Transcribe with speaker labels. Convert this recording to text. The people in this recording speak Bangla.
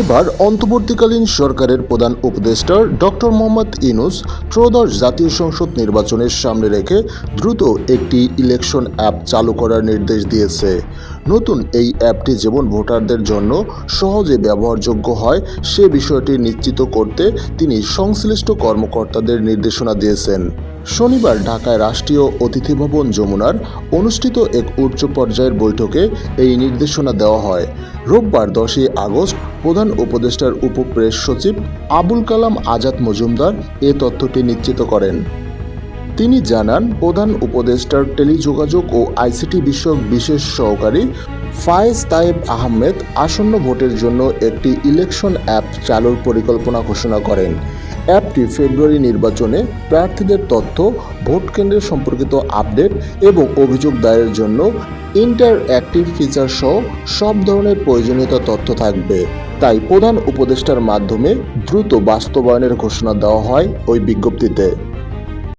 Speaker 1: এবার অন্তর্বর্তীকালীন সরকারের প্রধান উপদেষ্টা ডক্টর মোহাম্মদ ইনুস ত্রয়োদশ জাতীয় সংসদ নির্বাচনের সামনে রেখে দ্রুত একটি ইলেকশন অ্যাপ চালু করার নির্দেশ দিয়েছে। নতুন এই অ্যাপটি যেমন ভোটারদের জন্য সহজে ব্যবহারযোগ্য হয়, সে বিষয়টি নিশ্চিত করতে তিনি সংশ্লিষ্ট কর্মকর্তাদের নির্দেশনা দিয়েছেন। শনিবার ঢাকায় রাষ্ট্রীয় অতিথি ভবন যমুনার অনুষ্ঠিত এক উচ্চ পর্যায়ের বৈঠকে এই নির্দেশনা দেওয়া হয়। রোববার দশই আগস্ট প্রধান উপদেষ্টার উপপ্রেস সচিব আবুল কালাম আজাদ মজুমদার এ তথ্যটি নিশ্চিত করেন। তিনি জানান, প্রধান উপদেষ্টার টেলিযোগাযোগ ও আইসিটি বিষয়ক বিশেষ সহকারী ফায়েজ তাইব আহমেদ আসন্ন ভোটের জন্য একটি ইলেকশন অ্যাপ চালুর পরিকল্পনা ঘোষণা করেন। অ্যাপটি ফেব্রুয়ারি নির্বাচনে প্রার্থীদের তথ্য, ভোট কেন্দ্রের সম্পর্কিত আপডেট এবং অভিযোগ দায়ের জন্য ইন্টার অ্যাক্টিভ ফিচার সহ সব ধরনের প্রয়োজনীয়তা তথ্য থাকবে। তাই প্রধান উপদেষ্টার মাধ্যমে দ্রুত বাস্তবায়নের ঘোষণা দেওয়া হয় ওই বিজ্ঞপ্তিতে।